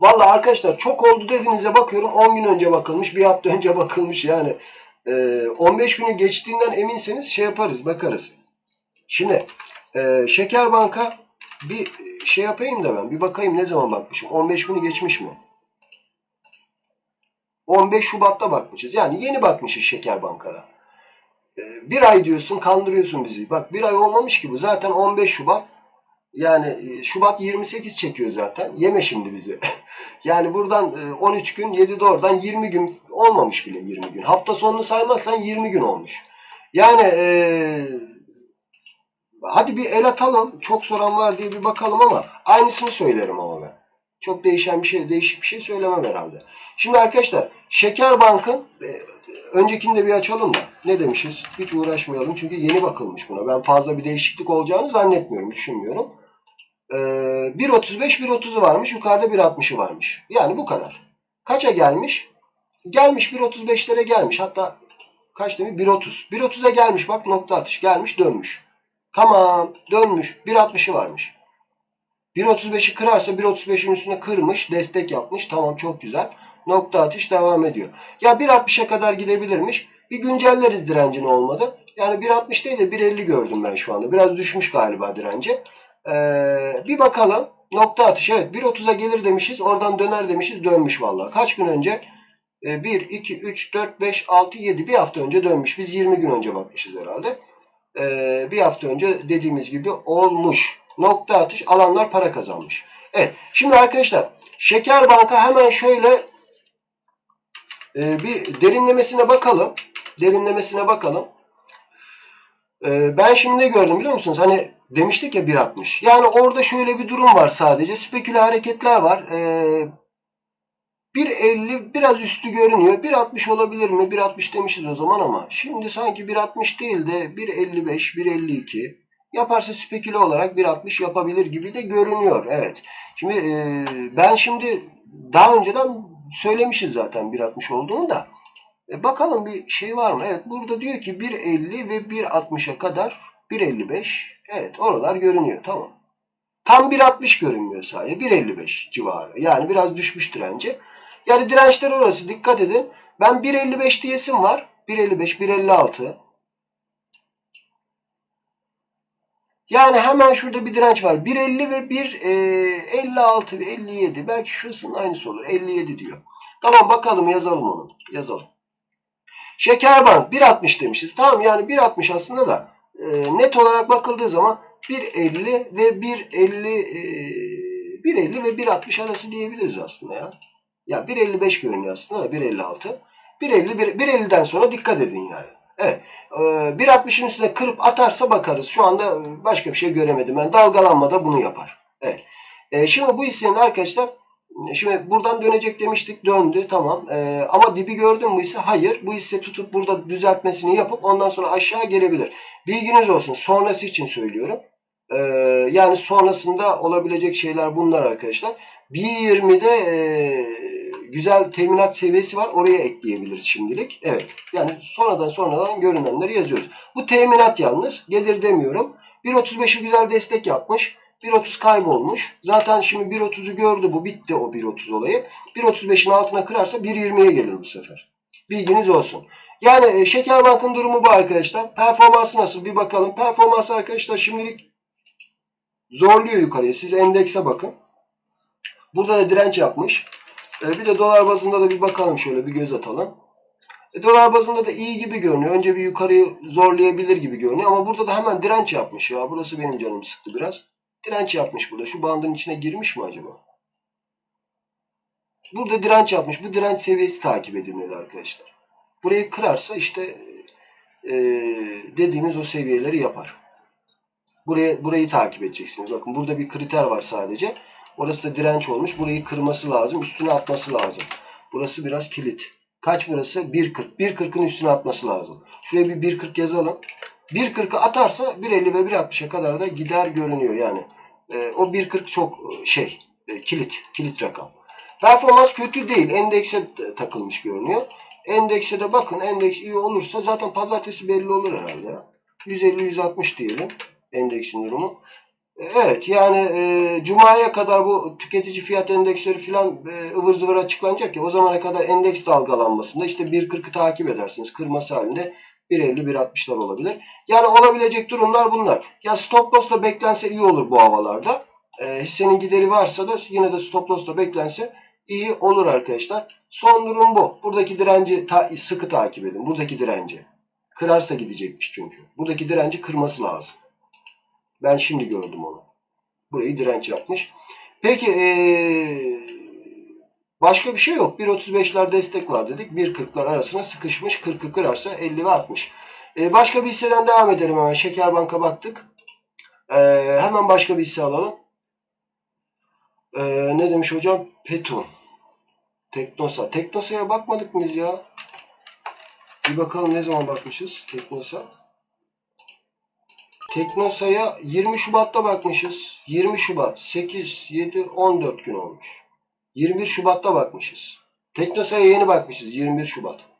Valla arkadaşlar çok oldu dediğinize bakıyorum 10 gün önce bakılmış, bir hafta önce bakılmış yani. e, 15 günü geçtiğinden eminseniz şey yaparız, bakarız. Şimdi e, Şeker Banka bir şey yapayım da ben bir bakayım ne zaman bakmışım. 15 günü geçmiş mi? 15 Şubat'ta bakmışız. Yani yeni bakmışız Şeker Banka'da. E, bir ay diyorsun kandırıyorsun bizi. Bak bir ay olmamış ki bu. Zaten 15 Şubat. Yani e, Şubat 28 çekiyor zaten. Yeme şimdi bizi. yani buradan e, 13 gün 7 de oradan 20 gün olmamış bile 20 gün. Hafta sonunu saymazsan 20 gün olmuş. Yani e, hadi bir el atalım. Çok soran var diye bir bakalım ama aynısını söylerim ama ben. Çok değişen bir şey, değişik bir şey söylemem herhalde. Şimdi arkadaşlar Şeker Bank'ın e, öncekini de bir açalım da ne demişiz? Hiç uğraşmayalım çünkü yeni bakılmış buna. Ben fazla bir değişiklik olacağını zannetmiyorum, düşünmüyorum. Ee, 1.35 1.30'u varmış, yukarıda 1.60'ı varmış. Yani bu kadar. Kaça gelmiş? Gelmiş 1.35'lere gelmiş. Hatta kaç demiş? 1.30. 1.30'a gelmiş bak nokta atış. Gelmiş dönmüş. Tamam dönmüş. 1.60'ı varmış. 1.35'i kırarsa 1.35'in üstüne kırmış. Destek yapmış. Tamam çok güzel. Nokta atış devam ediyor. Ya 1.60'a kadar gidebilirmiş. Bir güncelleriz direncini olmadı. Yani 1.60 değil de 1.50 gördüm ben şu anda. Biraz düşmüş galiba direnci. Ee, bir bakalım. Nokta atış evet 1.30'a gelir demişiz. Oradan döner demişiz. Dönmüş vallahi. Kaç gün önce? Ee, 1, 2, 3, 4, 5, 6, 7. Bir hafta önce dönmüş. Biz 20 gün önce bakmışız herhalde. Ee, bir hafta önce dediğimiz gibi olmuş. Nokta atış alanlar para kazanmış. Evet. Şimdi arkadaşlar Şeker Banka hemen şöyle e, bir derinlemesine bakalım. Derinlemesine bakalım. E, ben şimdi ne gördüm biliyor musunuz? Hani demiştik ya 1.60. Yani orada şöyle bir durum var sadece. Speküle hareketler var. E, 1.50 biraz üstü görünüyor. 1.60 olabilir mi? 1.60 demişiz o zaman ama şimdi sanki 1.60 değil de 1.55, 1.52 yaparsa speküle olarak 1.60 yapabilir gibi de görünüyor. Evet. Şimdi e, ben şimdi daha önceden söylemişiz zaten 1.60 olduğunu da. E, bakalım bir şey var mı? Evet burada diyor ki 1.50 ve 1.60'a kadar 1.55. Evet oralar görünüyor. Tamam. Tam 1.60 görünmüyor sadece. 1.55 civarı. Yani biraz düşmüş direnci. Yani dirençler orası. Dikkat edin. Ben 1.55 diyesim var. 1.55, 1.56. Yani hemen şurada bir direnç var. 1.50 ve 1.56, 57. Belki şurasının aynısı olur. 57 diyor. Tamam bakalım yazalım onu. Yazalım. Şekerbank 1.60 demişiz. Tamam yani 1.60 aslında da e, net olarak bakıldığı zaman 1.50 ve 1.50 e, 1.50 ve 1.60 arası diyebiliriz aslında ya. Ya 1.55 görünüyor aslında da 1.56. 1.50 1.50'den sonra dikkat edin yani. Evet. E, 1.60'ın üstüne kırıp atarsa bakarız. Şu anda başka bir şey göremedim. Ben dalgalanmada bunu yapar. Evet. E, şimdi bu hissenin arkadaşlar Şimdi buradan dönecek demiştik. Döndü. Tamam. Ee, ama dibi gördün mü ise hayır. Bu hisse tutup burada düzeltmesini yapıp ondan sonra aşağı gelebilir. Bilginiz olsun. Sonrası için söylüyorum. Ee, yani sonrasında olabilecek şeyler bunlar arkadaşlar. 1.20'de e, güzel teminat seviyesi var. Oraya ekleyebiliriz şimdilik. Evet. Yani sonradan sonradan görünenleri yazıyoruz. Bu teminat yalnız. Gelir demiyorum. 1.35'i güzel destek yapmış. 1.30 kaybolmuş. Zaten şimdi 1.30'u gördü bu. Bitti o 1.30 olayı. 1.35'in altına kırarsa 1.20'ye gelir bu sefer. Bilginiz olsun. Yani e, Şekerbank'ın durumu bu arkadaşlar. Performansı nasıl? Bir bakalım. Performansı arkadaşlar şimdilik zorluyor yukarıya. Siz endekse bakın. Burada da direnç yapmış. E, bir de dolar bazında da bir bakalım şöyle bir göz atalım. E, dolar bazında da iyi gibi görünüyor. Önce bir yukarıyı zorlayabilir gibi görünüyor. Ama burada da hemen direnç yapmış ya. Burası benim canımı sıktı biraz. Direnç yapmış burada. Şu bandın içine girmiş mi acaba? Burada direnç yapmış. Bu direnç seviyesi takip edilmeli arkadaşlar. Burayı kırarsa işte e, dediğimiz o seviyeleri yapar. Buraya, burayı takip edeceksiniz. Bakın burada bir kriter var sadece. Orası da direnç olmuş. Burayı kırması lazım. Üstüne atması lazım. Burası biraz kilit. Kaç burası? 1.40. 1.40'ın üstüne atması lazım. Şuraya bir 1.40 yazalım. 1.40'ı atarsa 1.50 ve 1.60'a kadar da gider görünüyor yani. E, o 1.40 çok şey e, kilit kilit rakam. Performans kötü değil. Endekse takılmış görünüyor. Endekse de bakın endeks iyi olursa zaten pazartesi belli olur herhalde ya. 150-160 diyelim endeksin durumu. Evet yani e, Cuma'ya kadar bu tüketici fiyat endeksleri filan e, ıvır zıvır açıklanacak ya o zamana kadar endeks dalgalanmasında işte 1.40'ı takip edersiniz. Kırması halinde 1.50-1.60'lar olabilir. Yani olabilecek durumlar bunlar. Ya stop loss da beklense iyi olur bu havalarda. E, hissenin gideri varsa da yine de stop loss da beklense iyi olur arkadaşlar. Son durum bu. Buradaki direnci ta- sıkı takip edin. Buradaki direnci. Kırarsa gidecekmiş çünkü. Buradaki direnci kırması lazım. Ben şimdi gördüm onu. Burayı direnç yapmış. Peki ee, başka bir şey yok. 1.35'ler destek var dedik. 1.40'lar arasına sıkışmış. 40'ı kırarsa 50 ve 60. E, başka bir hisseden devam edelim hemen. Şekerbank'a baktık. E, hemen başka bir hisse alalım. E, ne demiş hocam? Petun. Teknosa. Teknosa'ya bakmadık mı ya? Bir bakalım ne zaman bakmışız Teknosa. Teknosa'ya 20 Şubat'ta bakmışız. 20 Şubat 8, 7, 14 gün olmuş. 21 Şubat'ta bakmışız. Teknosa'ya yeni bakmışız 21 Şubat.